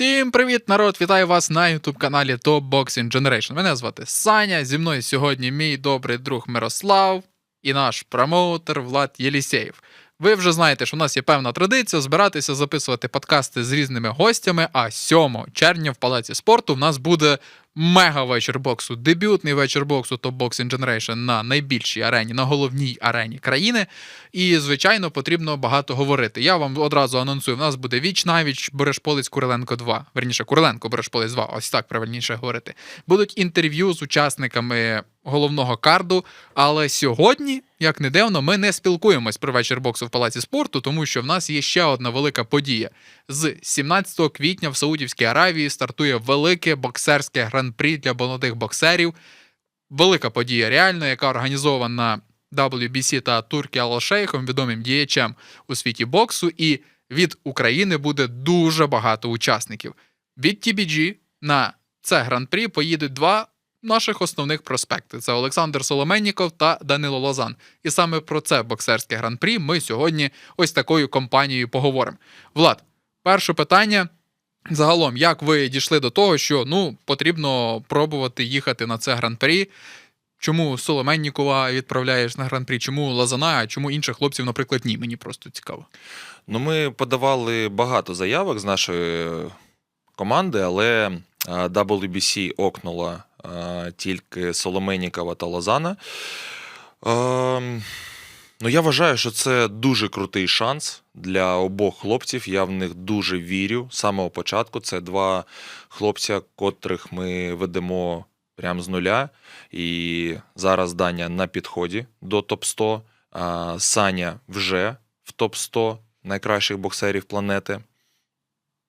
Всім привіт, народ! Вітаю вас на ютуб-каналі Top Boxing Generation. Мене звати Саня. Зі мною сьогодні мій добрий друг Мирослав і наш промоутер Влад Єлісєєв. Ви вже знаєте, що у нас є певна традиція збиратися записувати подкасти з різними гостями. А 7 червня в палаці спорту в нас буде мега вечір боксу, дебютний вечір боксу Top Boxing Generation на найбільшій арені, на головній арені країни. І, звичайно, потрібно багато говорити. Я вам одразу анонсую: в нас буде віч навіч Берешполець Куриленко 2. Верніше, Куриленко Берешполець 2, ось так правильніше говорити. Будуть інтерв'ю з учасниками головного карду. Але сьогодні, як не дивно, ми не спілкуємось про вечір боксу в палаці спорту, тому що в нас є ще одна велика подія. З 17 квітня в Саудівській Аравії стартує велике боксерське гран-прі для молодих боксерів. Велика подія, реально, яка організована WBC та Туркі Алшейхом, відомим діячем у світі боксу, і від України буде дуже багато учасників. Від TBG на це гран-прі поїдуть два наших основних проспекти: це Олександр Соломенніков та Данило Лозан. І саме про це боксерське гран-прі ми сьогодні ось такою компанією поговоримо. Влад, перше питання. Загалом, як ви дійшли до того, що ну потрібно пробувати їхати на це гран-прі? Чому Соломеннікова відправляєш на гран-прі? Чому Лазана, а чому інших хлопців, наприклад, ні? Мені просто цікаво. Ну, ми подавали багато заявок з нашої команди, але е, WBC окнула е, тільки Соломенікова та Лозана. Ну, я вважаю, що це дуже крутий шанс для обох хлопців. Я в них дуже вірю з самого початку. Це два хлопця, котрих ми ведемо прямо з нуля. І зараз Даня на підході до топ-100. а Саня вже в топ-100 найкращих боксерів планети.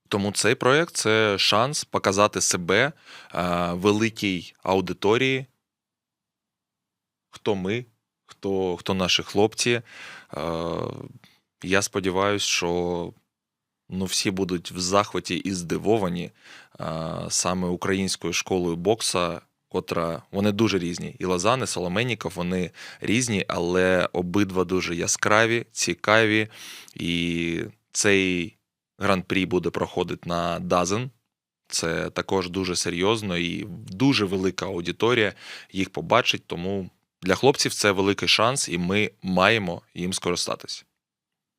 Тому цей проєкт це шанс показати себе великій аудиторії. Хто ми, хто, хто наші хлопці. Е, Я сподіваюся, що ну, всі будуть в захваті і здивовані е, саме українською школою бокса, котра вони дуже різні. І Лазан, і Соломенніков, вони різні, але обидва дуже яскраві, цікаві. І цей гран-прі буде проходити на Дазен. Це також дуже серйозно і дуже велика аудиторія їх побачить, тому для хлопців це великий шанс, і ми маємо їм скористатися.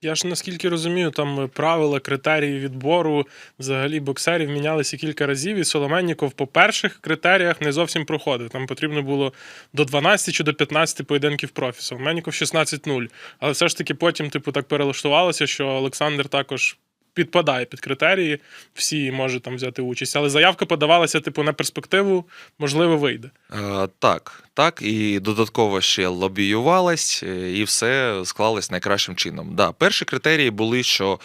Я ж наскільки розумію, там правила, критерії відбору взагалі боксерів мінялися кілька разів, і Соломенніков по перших критеріях не зовсім проходив. Там потрібно було до 12 чи до 15 поєдинків профі. Соломенніков 16-0. Але все ж таки потім, типу, так перелаштувалося, що Олександр також підпадає під критерії, всі можуть там взяти участь. Але заявка подавалася, типу, на перспективу, можливо, вийде. Е, так, так, і додатково ще лобіювалась, е, і все склалось найкращим чином. Да, перші критерії були, що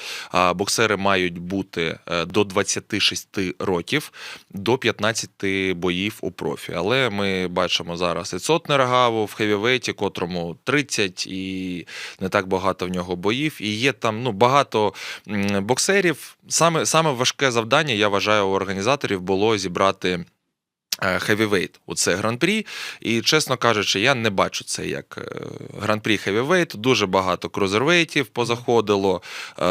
боксери мають бути е, до 26 років, до 15 боїв у профі. Але ми бачимо зараз і Цот Нерагаву в хевівейті, котрому 30 і не так багато в нього боїв. І є там ну, багато м, боксерів. Саме, саме важке завдання, я вважаю, у організаторів було зібрати. Хевівейт у це гран-прі. І, чесно кажучи, я не бачу це як е, гран-прі хевівейт. Дуже багато крузервейтів позаходило, е,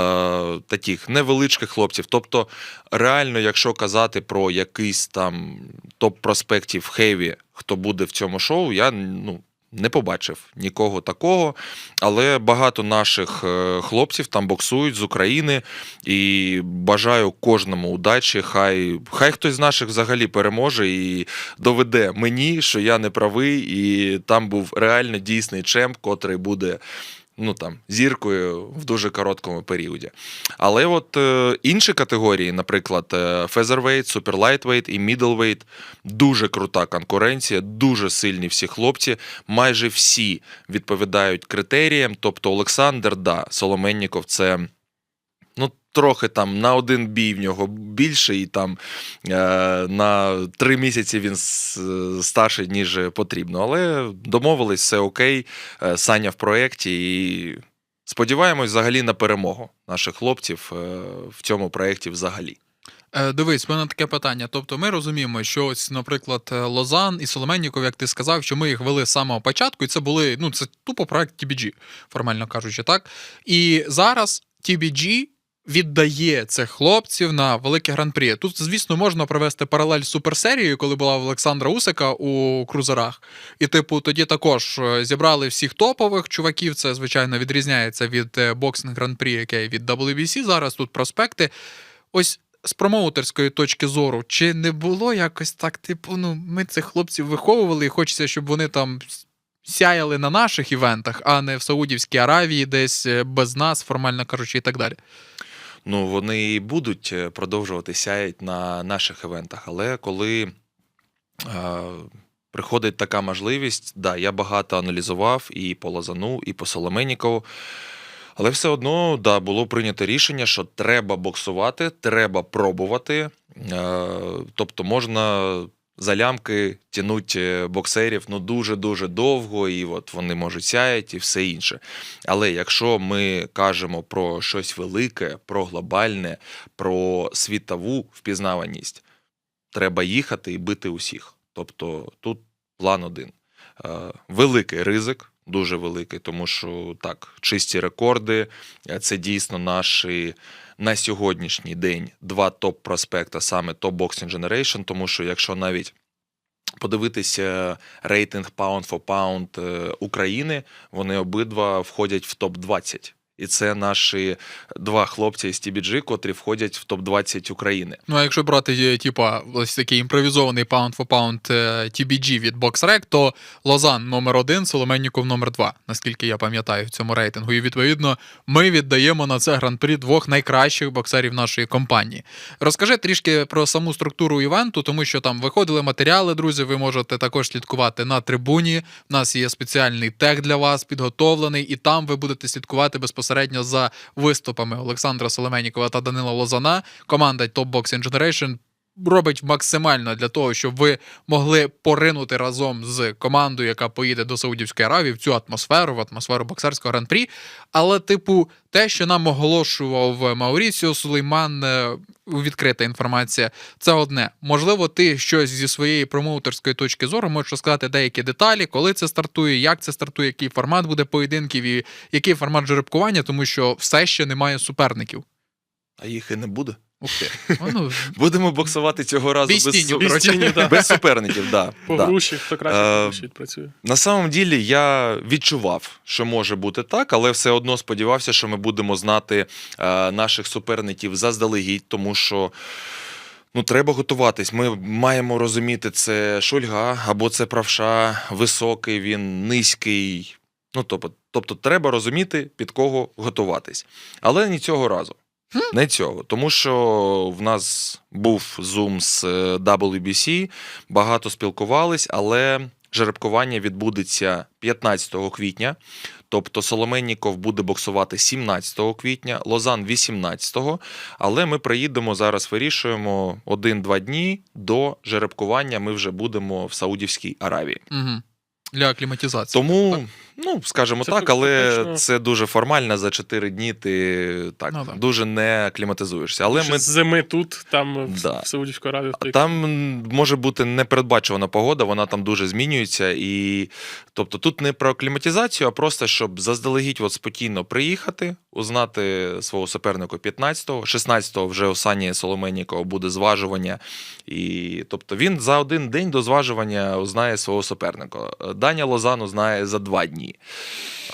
таких невеличких хлопців. Тобто, реально, якщо казати про якийсь там топ-проспектів хеві, хто буде в цьому шоу, я ну. Не побачив нікого такого, але багато наших е, хлопців там боксують з України і бажаю кожному удачі. Хай хай хтось з наших взагалі переможе і доведе мені, що я не правий, і там був реально дійсний чемп, котрий буде. Ну там зіркою в дуже короткому періоді. Але от е, інші категорії, наприклад, фезервейт, суперлайтвейт і мідлвейт, дуже крута конкуренція, дуже сильні всі хлопці. Майже всі відповідають критеріям. Тобто Олександр, да, Соломенніков це. Трохи там на один бій в нього більше, і там е, на три місяці він старший, ніж потрібно. Але домовились, все окей. Е, Саня в проєкті і сподіваємось взагалі на перемогу наших хлопців е, в цьому проєкті взагалі. Дивись, в мене таке питання. Тобто, ми розуміємо, що ось, наприклад, Лозан і Соломенніков, як ти сказав, що ми їх вели з самого початку, і це були ну це тупо проект TBG, формально кажучи, так. І зараз TBG віддає цих хлопців на велике гран-прі. Тут, звісно, можна провести паралель з суперсерією, коли була в Олександра Усика у крузерах. І, типу, тоді також е, зібрали всіх топових чуваків. Це, звичайно, відрізняється від е, боксинг гран-прі, яке від WBC. Зараз тут проспекти. Ось з промоутерської точки зору, чи не було якось так, типу, ну, ми цих хлопців виховували, і хочеться, щоб вони там сяяли на наших івентах, а не в Саудівській Аравії, десь е, без нас, формально кажучи, і так далі. Ну, вони будуть е, продовжувати сяять на наших івентах. Але коли е, приходить така можливість, да, я багато аналізував і по Лазану, і по Соломеннікову. Але все одно да, було прийнято рішення, що треба боксувати, треба пробувати. Е, тобто можна за лямки тянуть боксерів ну дуже-дуже довго, і от вони можуть сяять і все інше. Але якщо ми кажемо про щось велике, про глобальне, про світову впізнаваність, треба їхати і бити усіх. Тобто тут план один. Е, Великий ризик, дуже великий, тому що так, чисті рекорди, е, це дійсно наші на сьогоднішній день два топ-проспекта, саме топ Boxing Generation, тому що якщо навіть подивитися рейтинг Pound for Pound е, України, вони обидва входять в топ-20. І це наші два хлопці з TBG, котрі входять в топ-20 України. Ну, а якщо брати, е, типа, ось такий імпровізований pound for pound е, TBG від BoxRec, то Лозан номер один, Соломенніков номер два, наскільки я пам'ятаю в цьому рейтингу. І відповідно ми віддаємо на це гран-прі двох найкращих боксерів нашої компанії. Розкажи трішки про саму структуру івенту, тому що там виходили матеріали, друзі. Ви можете також слідкувати на трибуні. У нас є спеціальний тег для вас підготовлений, і там ви будете слідкувати безпосередньо за виступами Олександра Соломенікова та Данила Лозана. Команда Top Boxing Generation робить максимально для того, щоб ви могли поринути разом з командою, яка поїде до Саудівської Аравії в цю атмосферу, в атмосферу боксерського гран-прі. Але, типу, те, що нам оголошував Маурісіо Сулейман, е, відкрита інформація, це одне. Можливо, ти щось зі своєї промоутерської точки зору можеш розказати деякі деталі, коли це стартує, як це стартує, який формат буде поєдинків і який формат жеребкування, тому що все ще немає суперників. А їх і не буде. Ух. Ну, Будемо боксувати цього разу Без без, Без да. без суперників. Да, По да. груші, хто краще Е, по груші відпрацює. На самом ділі я відчував, що може бути так, але все одно сподівався, що ми будемо знати е, наших суперників заздалегідь, тому що. Ну, треба готуватись. Ми маємо розуміти, це шульга або це правша, високий, він низький. Ну, тобто, тобто, треба розуміти, під кого готуватись. Але не цього разу. Не цього. Тому що в нас був зум з е, WBC, багато спілкувались, але жеребкування відбудеться 15 квітня. Тобто Соломенніков буде боксувати 17 квітня, Лозан 18, але ми приїдемо зараз, вирішуємо один-два дні до жеребкування. Ми вже будемо в Саудівській Аравії. угу. Для акліматизації. Тому, ну скажімо Це так, але фактично- це дуже формально. За 4 дні ти так Ну, да. дуже не акліматизуєшся. Але Ще ми зими тут, там Да. в Саудівську Аравію. в там може бути непередбачувана погода, вона там дуже змінюється. І тобто тут не про кліматизацію, а просто щоб заздалегідь от спокійно приїхати, узнати свого суперника 15-го, 16-го вже у Сані Соломеннікова буде зважування. І тобто він за один день до зважування узнає свого суперника. Даня Лозану знає за два дні.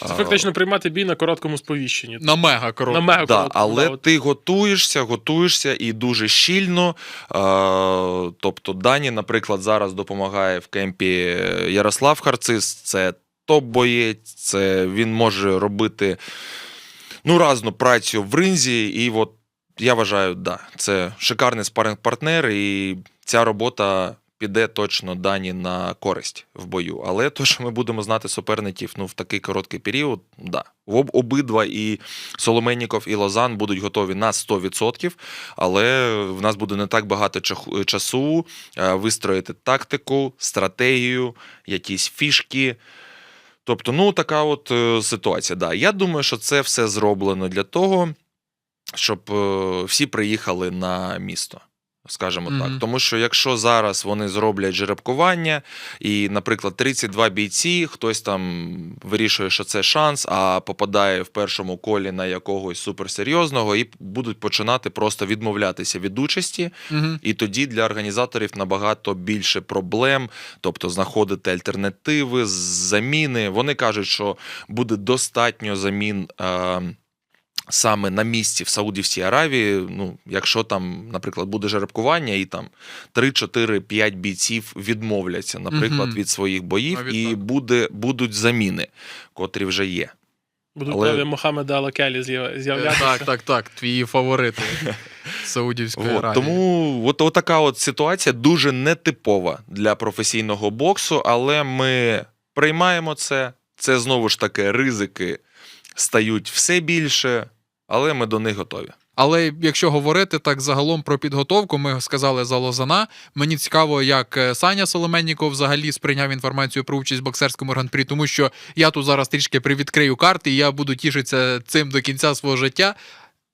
Це фактично приймати бій на короткому сповіщенні. На мега коротко. На мега Да, короткому, але да, от. ти готуєшся, готуєшся і дуже щільно. Е, тобто, Дані, наприклад, зараз допомагає в кемпі Ярослав Харцис, це топ-боєць, це він може робити ну, разну працю в ринзі. І от я вважаю, да, це шикарний спаринг-партнер, і ця робота. Піде точно дані на користь в бою. Але то, що ми будемо знати суперників ну, в такий короткий період, да. Об, обидва і Соломенніков, і Лозан будуть готові на 100%, але в нас буде не так багато чаху- часу е, вистроїти тактику, стратегію, якісь фішки. Тобто, ну, така от е, ситуація. Да. Я думаю, що це все зроблено для того, щоб е, всі приїхали на місто. Скажімо Мгм. так, тому що якщо зараз вони зроблять жеребкування, і, наприклад, 32 бійці, хтось там вирішує, що це шанс, а попадає в першому колі на якогось суперсерйозного, і будуть починати просто відмовлятися від участі, Угу. і тоді для організаторів набагато більше проблем, тобто знаходити альтернативи, заміни. Вони кажуть, що буде достатньо замін. Е- Саме на місці в Саудівській Аравії, ну, якщо там, наприклад, буде жеребкування, і там 3, 4, 5 бійців відмовляться, наприклад, Мгм. від своїх боїв, Навіть і так. буде, будуть заміни, котрі вже є. Будуть Але- нові Мохамеда Алакелі з'яв- з'являтися. Так, так, так. Твої фаворити Саудівської Вот, Аравії. тому от, от така от ситуація дуже нетипова для професійного боксу, але ми приймаємо це. Це знову ж таки ризики стають все більше, але ми до них готові. Але якщо говорити так загалом про підготовку, ми сказали за Лозана. Мені цікаво, як е, Саня Соломенніков взагалі сприйняв інформацію про участь в боксерському гран-прі, тому що я тут зараз трішки привідкрию карти, і я буду тішитися цим до кінця свого життя.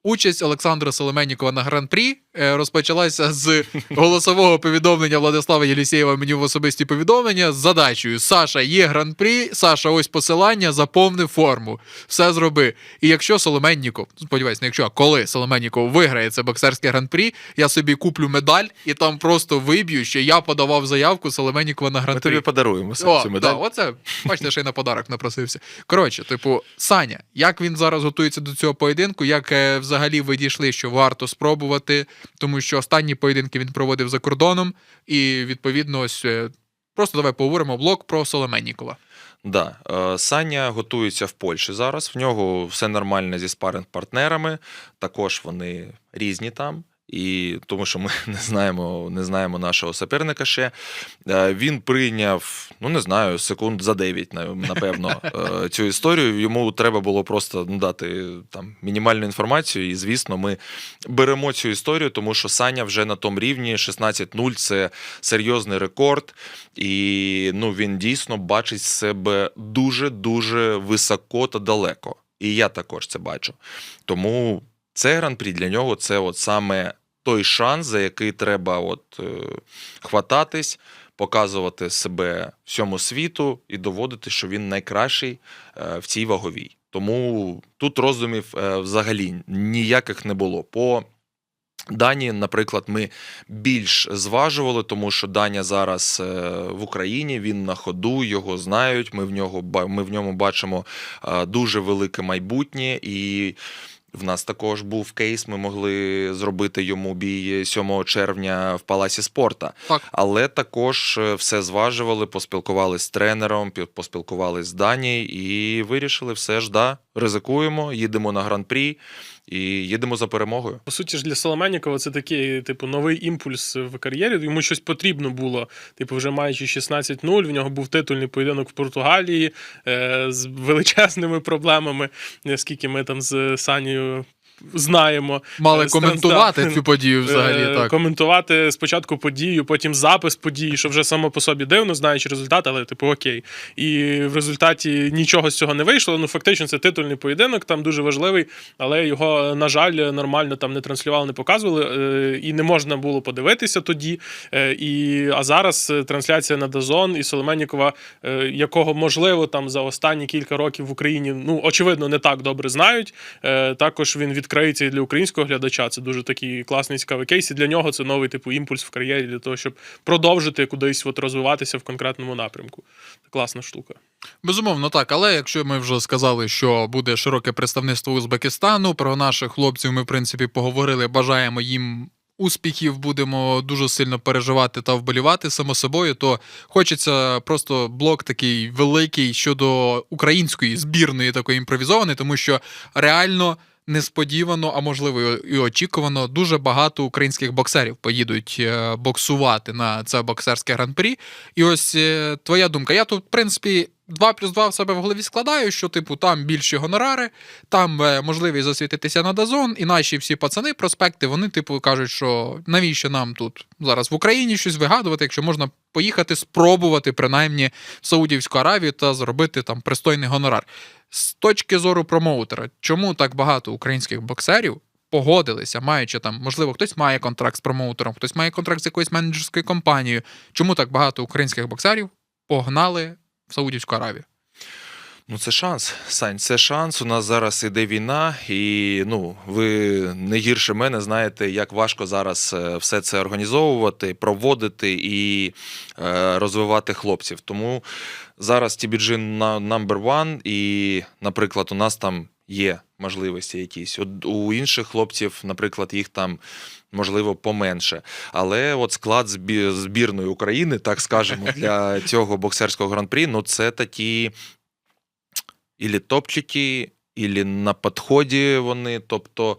Участь Олександра Соломеннікова на гран-прі розпочалася з голосового повідомлення Владислава Єлісєєва мені в особисті повідомлення з задачею: Саша, є гран-прі, Саша, ось посилання, заповни форму. Все зроби. І якщо Соломенніков, сподіваюсь, не якщо, а коли Соломенніков виграє це боксерське гран-прі, я собі куплю медаль і там просто виб'ю, що я подавав заявку Соломеннікова на Ми гран-прі. тобі подаруємо О, цю да, оце, бачите, ще й на подарок напросився. Коротше, типу, Саня, як він зараз готується до цього поєдинку? Як е, взагалі ви дійшли, що варто спробувати, тому що останні поєдинки він проводив за кордоном, і відповідно, ось е, просто давай поговоримо блок про Соломеннікова. Да. е, Саня готується в Польщі зараз. В нього все нормально зі спаринг-партнерами. Також вони різні там. І тому що ми не знаємо, не знаємо нашого суперника ще. Е, Він прийняв, ну не знаю, секунд за 9, напевно, е, цю історію. Йому треба було просто ну, дати там мінімальну інформацію. І, звісно, ми беремо цю історію, тому що Саня вже на тому рівні 16-0 це серйозний рекорд. І ну, він дійсно бачить себе дуже-дуже високо та далеко. І я також це бачу. Тому це гран-прі для нього це от саме той шанс, за який треба от, е, хвататись, показувати себе всьому світу і доводити, що він найкращий е, в цій ваговій. Тому тут роздумів е, взагалі ніяких не було. По Дані, наприклад, ми більш зважували, тому що Даня зараз в Україні, він на ходу, його знають. Ми в нього ми в ньому бачимо дуже велике майбутнє і. В нас також був кейс. Ми могли зробити йому бій 7 червня в Паласі спорта. Так. Але також е, все зважували, поспілкувалися з тренером, пі- поспілкувалися з Дані і вирішили все ж да, ризикуємо, їдемо на гран-прі і їдемо за перемогою. По суті ж для Соломенікова це такий, типу, новий імпульс в кар'єрі. Йому щось потрібно було. Типу, вже маючи 16-0, в нього був титульний поєдинок в Португалії е, з величезними проблемами, скільки ми там з Санією знаємо. Мали Е, коментувати цю подію взагалі. Е, так. Коментувати спочатку подію, потім запис події, що вже само по собі дивно, знаючи результат, але типу окей. І в результаті нічого з цього не вийшло. Ну фактично, це титульний поєдинок, там дуже важливий, але його, на жаль, нормально там не транслювали, не показували, е, і не можна було подивитися тоді. І, а зараз трансляція на Дазон і Соломеннікова, якого можливо там за останні кілька років в Україні, ну очевидно, не так добре знають. Також він відкриється і для українського глядача. Це дуже такий класний цікавий кейс. І для нього це новий типу імпульс в кар'єрі для того, щоб продовжити кудись от розвиватися в конкретному напрямку. Класна штука. Безумовно, так. Але якщо ми вже сказали, що буде широке представництво Узбекистану, про наших хлопців ми, в принципі, поговорили. Бажаємо їм успіхів, будемо дуже сильно переживати та вболівати само собою. То хочеться просто блок такий великий щодо української збірної такої імпровізованої, тому що реально. Несподівано, а можливо і очікувано, дуже багато українських боксерів поїдуть е, боксувати на це боксерське гран-прі. І ось е, твоя думка. Я тут, в принципі, 2 плюс 2 в себе в голові складаю, що, типу, там більші гонорари, там е, можливість засвітитися на Дазон, і наші всі пацани, проспекти, вони, типу, кажуть, що навіщо нам тут зараз в Україні щось вигадувати, якщо можна поїхати спробувати, принаймні, в Саудівську Аравію та зробити там пристойний гонорар. З точки зору промоутера, чому так багато українських боксерів погодилися, маючи там, можливо, хтось має контракт з промоутером, хтось має контракт з якоюсь менеджерською компанією. Чому так багато українських боксерів погнали в Саудівську Аравію? Ну, це шанс, Сань, це шанс. У нас зараз іде війна, і ну, ви не гірше мене знаєте, як важко зараз е, все це організовувати, проводити і е, розвивати хлопців. Тому зараз TBG на number one, і, наприклад, у нас там є можливості якісь. От у інших хлопців, наприклад, їх там. Можливо, поменше. Але от склад збірної України, так скажемо, для цього боксерського гран-прі, ну це такі ілі топчики, ілі на підході вони. Тобто,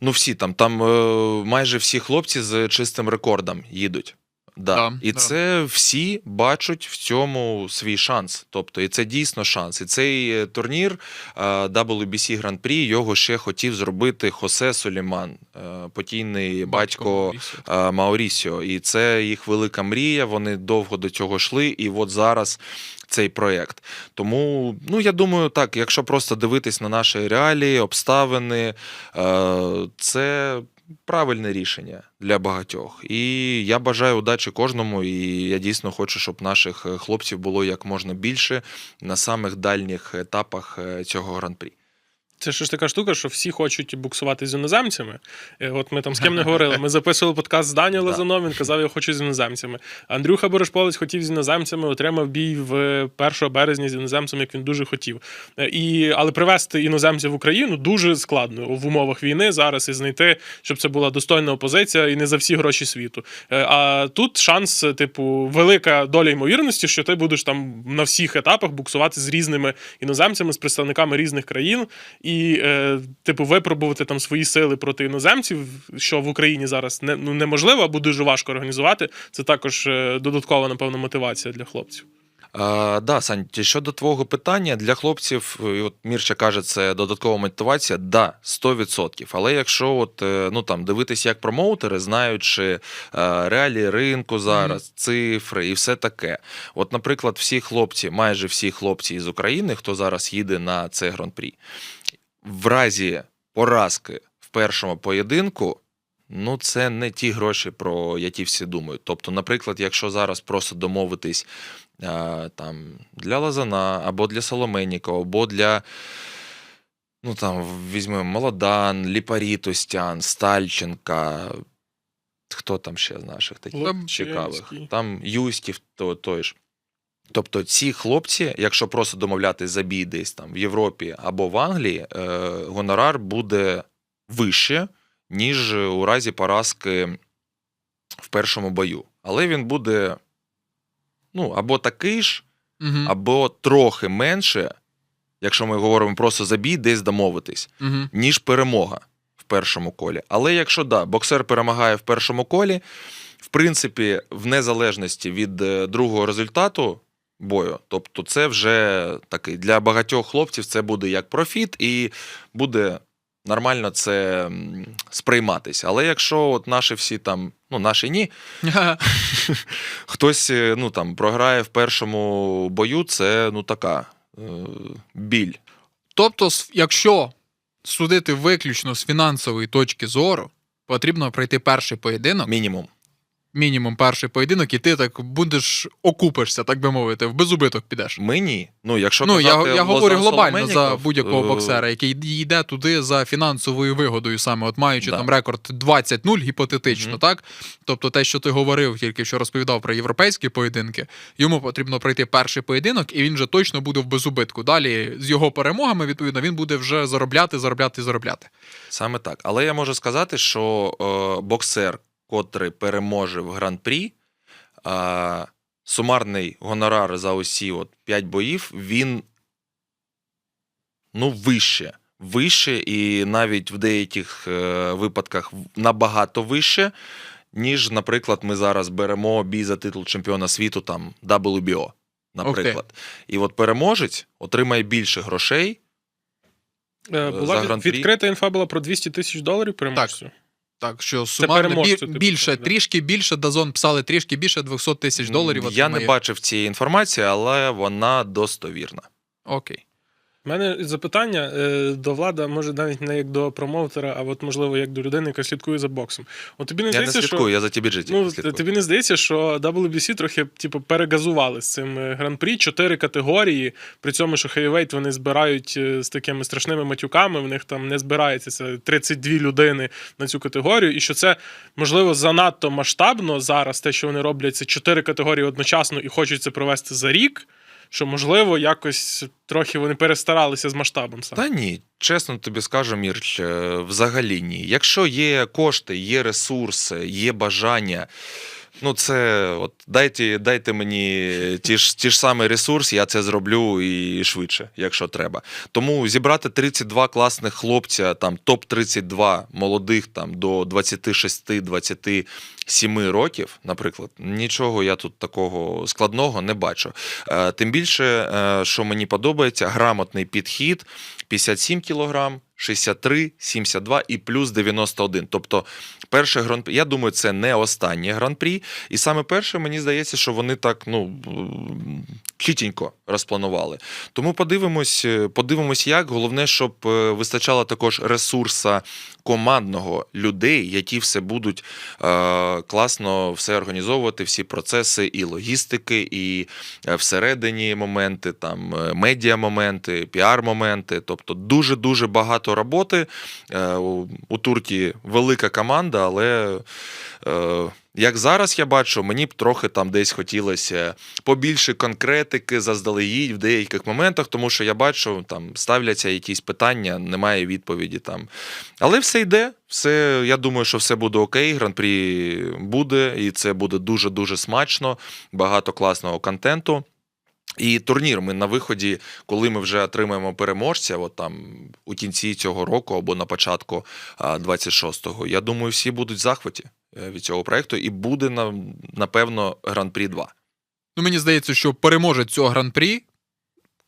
ну всі там, там е, майже всі хлопці з чистим рекордом їдуть. Да. Да, і да. це всі бачать в цьому свій шанс. Тобто, і це дійсно шанс. І цей е, турнір е, WBC Grand Prix його ще хотів зробити Хосе Соліман, е, покійний батько Маурісіо. е, Маурісіо. І це їх велика мрія. Вони довго до цього йшли, і от зараз цей проєкт. Тому, ну я думаю, так, якщо просто дивитись на наші реалії, обставини, це. Правильне рішення для багатьох, і я бажаю удачі кожному. І я дійсно хочу, щоб наших е, хлопців було як можна більше на самих дальніх етапах е, цього гран-прі. Це ж така штука, що всі хочуть буксувати з іноземцями. Е, От ми там з ким не говорили. Ми записували подкаст з Дані Лазаном, він казав, я хочу з іноземцями. Андрюха Борошполець хотів з іноземцями, отримав бій в 1 березня з іноземцем, як він дуже хотів. Е, І, але привезти іноземців в Україну дуже складно в умовах війни зараз і знайти, щоб це була достойна опозиція і не за всі гроші світу. Е, А тут шанс, типу, велика доля ймовірності, що ти будеш там на всіх етапах буксувати з різними іноземцями, з представниками різних країн і, е, типу, випробувати там свої сили проти іноземців, що в Україні зараз не, ну, неможливо або дуже важко організувати. Це також е, додаткова, напевно, мотивація для хлопців. А, да, Сань, щодо твого питання, для хлопців, і от Мірча каже, це додаткова мотивація, да, 100%. Але якщо от, е, ну, там, дивитися як промоутери, знаючи е, реалії ринку зараз, цифри і все таке. От, наприклад, всі хлопці, майже всі хлопці із України, хто зараз їде на це гран-прі, в разі поразки в першому поєдинку. Ну, це не ті гроші, про які всі думають. Тобто, наприклад, якщо зараз просто домовитись а, там, для Лазана, або для Соломеннікова, або для. Ну там візьмемо Молодан, Ліпарітостян, Стальченка. Хто там ще з наших таких цікавих? Там Юстів то, той ж. Тобто ці хлопці, якщо просто домовляти за бій десь там в Європі або в Англії, е, гонорар буде вище, ніж у разі поразки в першому бою. Але він буде ну, або такий ж, Мгм. або трохи менше, якщо ми говоримо просто за бій, десь домовитись, Мгм. ніж перемога в першому колі. Але якщо да, боксер перемагає в першому колі, в принципі, в незалежності від е, другого результату бою, тобто це вже такий для багатьох хлопців це буде як профіт, і буде нормально це сприйматися. Але якщо от наші всі там, ну наші ні, хтось е, ну там програє в першому бою, це ну така е, біль. Тобто, якщо судити виключно з фінансової точки зору, потрібно пройти перший поєдинок, Мінімум. Мінімум перший поєдинок, і ти так будеш окупишся, так би мовити, в безубиток підеш. Ми ні. Ну, якщо Ну, я, казати я говорю глобально за будь-якого е, боксера, який йде туди за фінансовою вигодою, саме от маючи Да. там рекорд 20-0, гіпотетично, Мгм. так? Тобто те, що ти говорив, тільки що розповідав про європейські поєдинки, йому потрібно пройти перший поєдинок, і він вже точно буде в безубитку. Далі з його перемогами, відповідно, він буде вже заробляти, заробляти, заробляти. Саме так. Але я можу сказати, що е, боксер, котрий переможе в гран-прі, е, сумарний гонорар за усі от 5 боїв, він ну, вище. Вище, і навіть в деяких е, випадках набагато вище, ніж, наприклад, ми зараз беремо бій за титул чемпіона світу там WBO, наприклад. І от переможець отримає більше грошей. Е, За Була від- відкрита інфа була про 200 тисяч доларів переможцю. Так що сумарно бі- типу, більше, так, трішки більше, Дазон писали трішки більше 200 тисяч доларів. Я не отримає. бачив цієї інформації, але вона достовірна. Окей. У мене запитання е, до влада, може навіть не як до промоутера, а от можливо як до людини, яка слідкує за боксом. От тобі не Я не здається, слідкую, що я за TBG ну, слідкую. тобі не здається, що WBC трохи типу, перегазували з цим е, гран-прі, чотири категорії. При цьому, що хевівейт вони збирають е, з такими страшними матюками. В них там не збирається це 32 людини на цю категорію, і що це можливо занадто масштабно зараз. Те, що вони роблять, це чотири категорії одночасно і хочуть це провести за рік. Що можливо, якось трохи вони перестаралися з масштабом. саме. Та ні, чесно тобі скажу, Мірч, е, взагалі ні. Якщо є кошти, є ресурси, є бажання. Ну, це от дайте, дайте мені ті ж, ті ж самі ресурси, я це зроблю і швидше, якщо треба. Тому зібрати 32 класних хлопця, там топ-32 молодих там до 26-27 років, наприклад, нічого я тут такого складного не бачу. Е, Тим більше, е, що мені подобається, грамотний підхід 57 кілограм, 63, 72 і плюс 91. Тобто, перше гран-прі, я думаю, це не останнє гран-прі. І саме перше, мені здається, що вони так ну чітенько розпланували. Тому подивимось, е, подивимось, як. Головне, щоб е, вистачало також ресурса командного людей, які все будуть е, класно все організовувати, всі процеси і логістики, і е, всередині моменти, там медіа моменти, піар моменти. Тобто дуже дуже багато роботи. Е, у, у велика команда, але. Е, як зараз я бачу, мені б трохи там десь хотілося побільше конкретики заздалегідь в деяких моментах, тому що я бачу, там ставляться якісь питання, немає відповіді там. Але все йде, все, я думаю, що все буде окей. Гран-прі буде, і це буде дуже-дуже смачно, багато класного контенту. І турнір ми на виході, коли ми вже отримаємо переможця, от там у кінці цього року або на початку а, 26-го, я думаю, всі будуть в захваті е, від цього проекту, і буде на- напевно гран-прі 2. Ну, мені здається, що переможець цього гран-прі,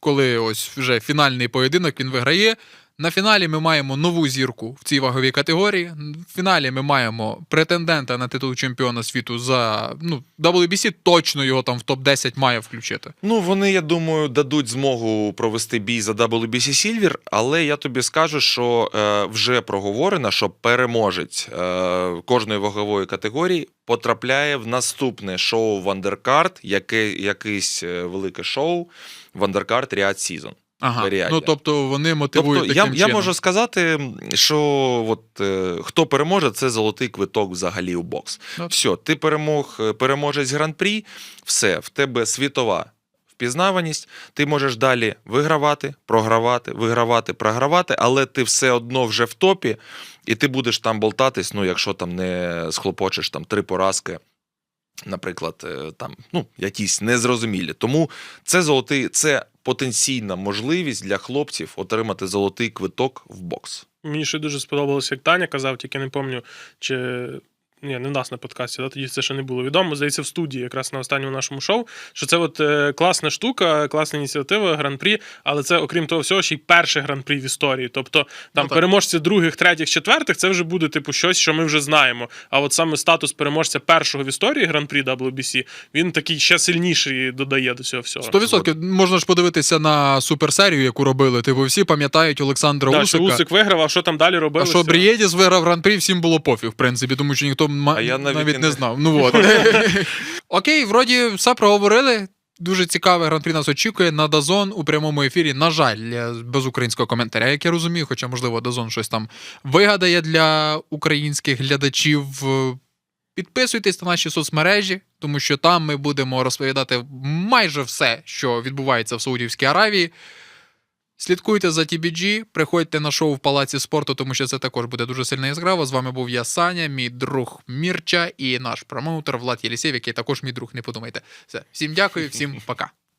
коли ось вже фінальний поєдинок він виграє. На фіналі ми маємо нову зірку в цій ваговій категорії. В фіналі ми маємо претендента на титул чемпіона світу за ну, WBC точно його там в топ-10 має включити. Ну, вони, я думаю, дадуть змогу провести бій за WBC Silver, але я тобі скажу, що е, вже проговорено, що переможець е, кожної вагової категорії потрапляє в наступне шоу Вандеркарт, яке якесь е, велике шоу Вандеркарт Ріад Сізон. Ага. Варіанті. Ну тобто вони мотивують Тобто, я, таким я чином. можу сказати, що от, е, хто переможе, це золотий квиток взагалі у бокс. Ну. Все, ти перемог, е, переможець гран-прі, все, в тебе світова впізнаваність, ти можеш далі вигравати, програвати, вигравати, програвати, але ти все одно вже в топі, і ти будеш там болтатись, ну, якщо там не схлопочеш там три поразки. Наприклад, е, там ну якісь незрозумілі. Тому це золотий, це потенційна можливість для хлопців отримати золотий квиток в бокс. Мені ще дуже сподобалося, як Таня казав, тільки не пам'ятаю, чи. Ні, не в нас на подкасті, да? тоді це ще не було відомо. Здається, в студії, якраз на останньому нашому шоу, що це от е, класна штука, класна ініціатива, гран-прі, але це, окрім того всього, ще й перший гран-прі в історії. Тобто там Ну, переможці других, третіх, четвертих, це вже буде типу щось, що ми вже знаємо. А от саме статус переможця першого в історії гран-прі WBC, він такий ще сильніший додає до цього всього. 100% можна ж подивитися на суперсерію, яку робили. Типу, всі пам'ятають Олександра Да, що Усик виграв, а що там далі робили? А що Брієдіс виграв гран-прі, всім було пофіг, в принципі, тому що ніхто ма- А я навіть навіть не не- знав. Ну от. Окей, вроді все проговорили. Дуже цікаве гран-прі нас очікує на Дазон у прямому ефірі. На жаль, без українського коментаря, як я розумію, хоча, можливо, Дазон щось там вигадає для українських глядачів. Підписуйтесь на наші соцмережі, тому що там ми будемо розповідати майже все, що відбувається в Саудівській Аравії. Слідкуйте за TBG, приходьте на шоу в Палаці спорту, тому що це також буде дуже сильно яскраво. З вами був я, Саня, мій друг Мірча і наш промоутер Влад Єлісєв, який також мій друг, не подумайте. Все, всім дякую, всім пока.